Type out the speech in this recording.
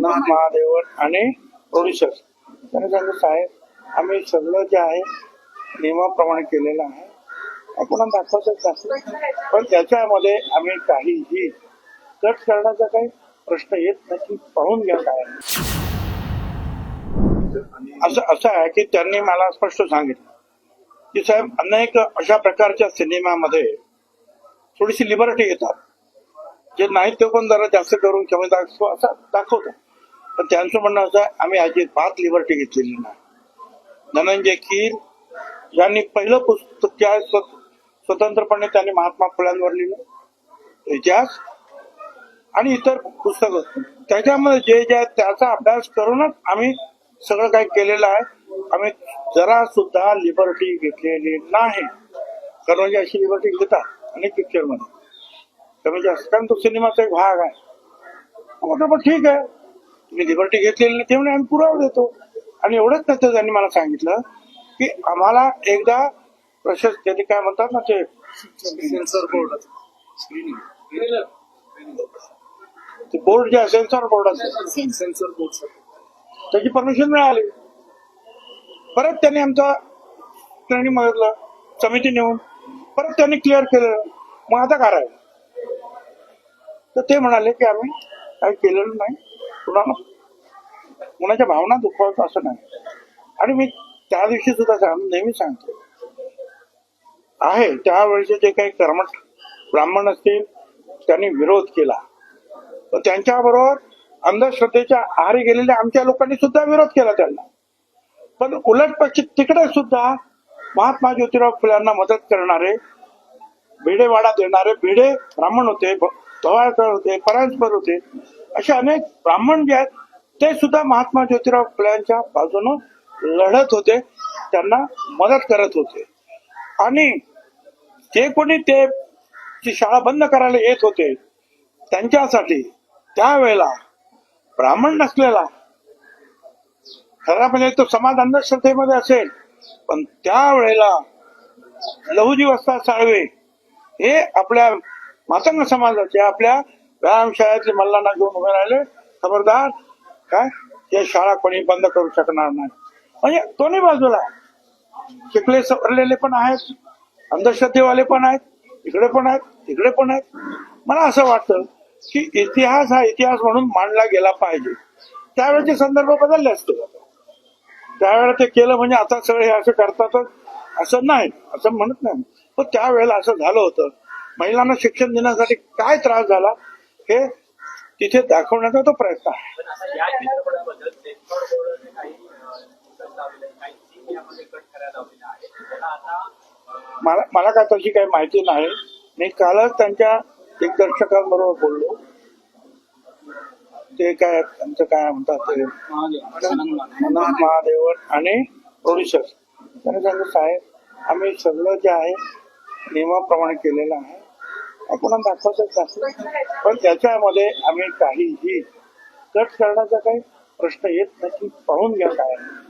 मनोज महादेवन आणि प्रोड्युसर त्यांनी सांगितलं साहेब आम्ही सगळं जे आहे नियमाप्रमाणे केलेलं आहे. आपण दाखवतच दाखव पण त्याच्यामध्ये आम्ही काहीही कट करण्याचा काही प्रश्न येत नाही पाहून घ्या काय. असं असं आहे की त्यांनी मला स्पष्ट सांगितलं की साहेब अनेक अशा प्रकारच्या सिनेमामध्ये थोडीशी लिबर्टी घेतात जे नाही ते पण जरा जास्त करून असं दाखवतात. पण त्यांचं म्हणणं असं आहे आम्ही अजिबात लिबर्टी घेतलेली नाही. धनंजय कीर यांनी पहिलं पुस्तक जे आहे स्व- स्वतंत्रपणे त्यांनी महात्मा फुल्यांवर लिहिलं. इतिहास आणि इतर पुस्तकं. त्याच्यामध्ये जे जे आहे त्याचा अभ्यास करूनच आम्ही सगळं काही केलेलं आहे. आम्ही जरा सुद्धा लिबर्टी घेतलेली नाही. कारण म्हणजे अशी लिबर्टी घेतात अनेक पिक्चरमध्ये कमी जास्त कारण तो सिनेमाचा एक भाग आहे. हो, पण ठीक आहे. तुम्ही लिबर्टी घेतलेली नाही तेवढे आम्ही पुरावा देतो. आणि एवढंच नाही तर त्यांनी मला सांगितलं की आम्हाला एकदा प्रशस्त त्यांनी काय म्हणतात ना ते सेन्सर बोर्ड ते बोर्ड जे आहे सेन्सॉर बोर्ड असेल. सेन्सर बोर्ड त्याची परमिशन मिळाली. परत त्यांनी आमचा ट्रेनिंग मागितलं समिती नेऊन. परत त्यांनी क्लिअर केलं. मग आता करायचं तर ते म्हणाले की आम्ही काही केलेलं नाही. कुणाला कुणाच्या भावना दुखवत असं नाही. आणि मी त्या दिवशी सुद्धा सांग नेहमी सांगतो. आहे त्यावेळेचे जे काही कर्मठ ब्राह्मण असतील त्यांनी विरोध केला. तर त्यांच्याबरोबर अंधश्रद्धेच्या आहारी गेलेल्या आमच्या लोकांनी सुद्धा विरोध केला त्यांना. पण उलट पक्षी तिकडे सुद्धा महात्मा ज्योतिराव फुल्यांना मदत करणारे भिडेवाडा देणारे भिडे ब्राह्मण होते भ- भवाळकर होते परांजपर होते असे अनेक ब्राह्मण जे आहेत ते सुद्धा महात्मा ज्योतिराव फुल्यांच्या बाजूनं लढत होते. त्यांना मदत करत होते. आणि जे कोणी ते जी शाळा बंद करायला येत होते त्यांच्यासाठी त्यावेळेला ब्राह्मण नसलेला खरा म्हणजे तो समाज अंधश्रद्धेमध्ये असेल पण त्यावेळेला लहुजी वस्ता साळवे हे आपल्या मातंग समाजाचे आपल्या व्यायामशाळेतले मल्लांना घेऊन उभे राहिले. खबरदार काय? हे शाळा कोणी बंद करू शकणार नाही. म्हणजे दोन्ही बाजूला. शिकले सवरलेले पण आहेत. अंधश्रद्धेवाले पण आहेत. इकडे पण आहेत तिकडे पण आहेत. मला असं वाटतं की इतिहास हा इतिहास म्हणून मांडला गेला पाहिजे. त्यावेळेचे संदर्भ बदलले असते. त्यावेळेला ते केलं म्हणजे आता सगळे हे असं करतातच. असं नाही असं म्हणत नाही. पण त्यावेळेला असं झालं होतं. महिलांना शिक्षण देण्यासाठी काय त्रास झाला? हे तिथे दाखवण्याचा तो प्रयत्न आहे. मला मला काय तशी काही माहिती नाही. मी कालच त्यांच्या दिग्दर्शकांबरोबर बोललो. ते काय त्यांचं काय म्हणतात ते? मनोज महादेवन आणि प्रोड्युसर. त्यांनी सांगितलं साहेब आम्ही सगळं जे आहे नियमाप्रमाणे केलेलं आहे. आपण दाखवतच दाखव पण त्याच्यामध्ये आम्ही काहीही कट करण्याचा काही प्रश्न येत नाही पाहून घ्या काय आहे.